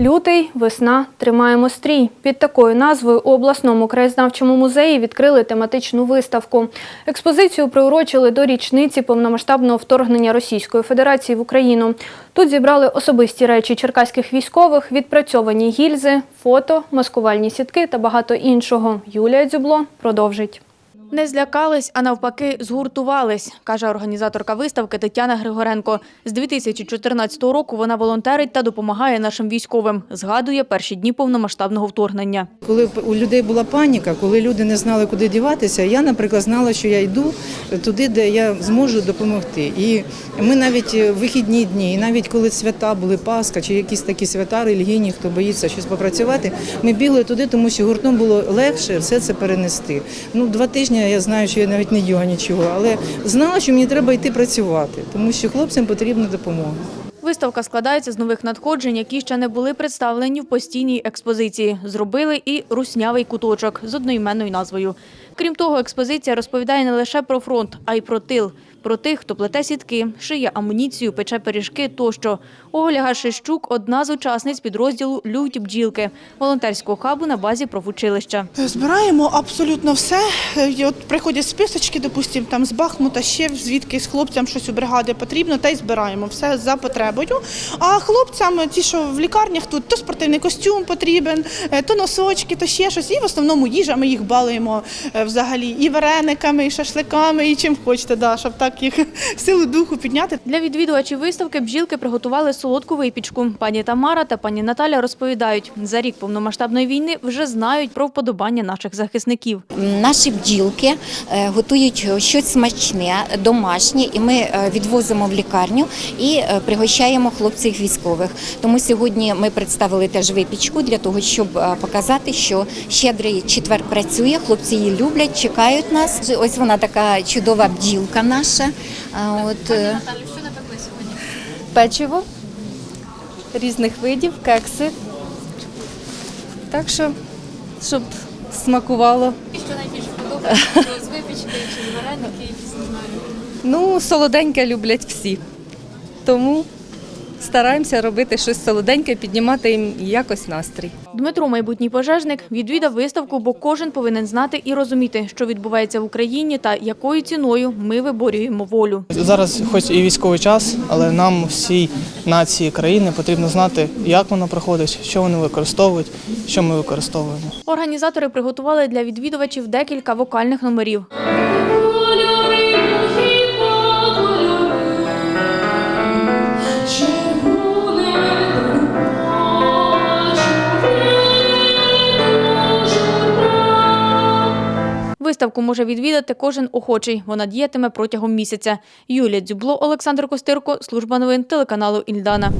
Лютий, весна, тримаємо стрій. Під такою назвою у обласному краєзнавчому музеї відкрили тематичну виставку. Експозицію приурочили до річниці повномасштабного вторгнення Російської Федерації в Україну. Тут зібрали особисті речі черкаських військових, відпрацьовані гільзи, фото, маскувальні сітки та багато іншого. Юлія Дзюбло продовжить. Не злякались, а навпаки, згуртувались, каже організаторка виставки Тетяна Григоренко. З 2014 року вона волонтерить та допомагає нашим військовим. Згадує перші дні повномасштабного вторгнення. Коли у людей була паніка, коли люди не знали, куди діватися, я, наприклад, знала, що я йду туди, де я зможу допомогти. І ми навіть в вихідні дні, і навіть коли свята були Пасха чи якісь такі свята релігійні, хто боїться щось попрацювати, ми бігли туди, тому що гуртом було легше все це перенести. Ну, два тижні я знаю, що я навіть не діла нічого, але знала, що мені треба йти працювати, тому що хлопцям потрібна допомога. Виставка складається з нових надходжень, які ще не були представлені в постійній експозиції. Зробили і руснявий куточок з одноіменною назвою. Крім того, експозиція розповідає не лише про фронт, а й про тил. Про тих, хто плете сітки, шиє амуніцію, пече пиріжки тощо. Оля Гашищук – одна з учасниць підрозділу «Люті бджілки» волонтерського хабу на базі профучилища. Збираємо абсолютно все. От приходять списочки, допустимо, там з Бахмута, ще звідки з хлопцям щось у бригади потрібно, та й збираємо все за потребою. А хлопцям, ті, що в лікарнях тут, то спортивний костюм потрібен, е, то носочки, то ще щось. І в основному їжа ми їх балуємо е, взагалі і варениками, і шашликами, і чим хочете, да, щоб так їх силу духу підняти. Для відвідувачів виставки бджілки приготували солодку випічку. Пані Тамара та пані Наталя розповідають, за рік повномасштабної війни вже знають про вподобання наших захисників. Наші бджілки е, готують щось смачне, домашнє, і ми е, відвозимо в лікарню і е, пригощаємо хлопців військових. Тому сьогодні ми представили теж випічку для того, щоб показати, що щедрий четвер працює. Хлопці її люблять, чекають нас. Ось вона така чудова бджілка наша. А От сьогодні? печиво різних видів, кекси. Так що, щоб смакувало. І Що найбільше подобається з випічки чи з вареники, якісь не знаю. Ну, солоденьке люблять всі. Тому стараємося робити щось солоденьке, піднімати їм якось настрій. Дмитро, майбутній пожежник, відвідав виставку, бо кожен повинен знати і розуміти, що відбувається в Україні та якою ціною ми виборюємо волю. Зараз, хоч і військовий час, але нам всій нації країни потрібно знати, як воно проходить, що вони використовують, що ми використовуємо. Організатори приготували для відвідувачів декілька вокальних номерів. Виставку може відвідати кожен охочий. Вона діятиме протягом місяця. Юлія Дзюбло, Олександр Костирко, служба новин телеканалу Ільдана.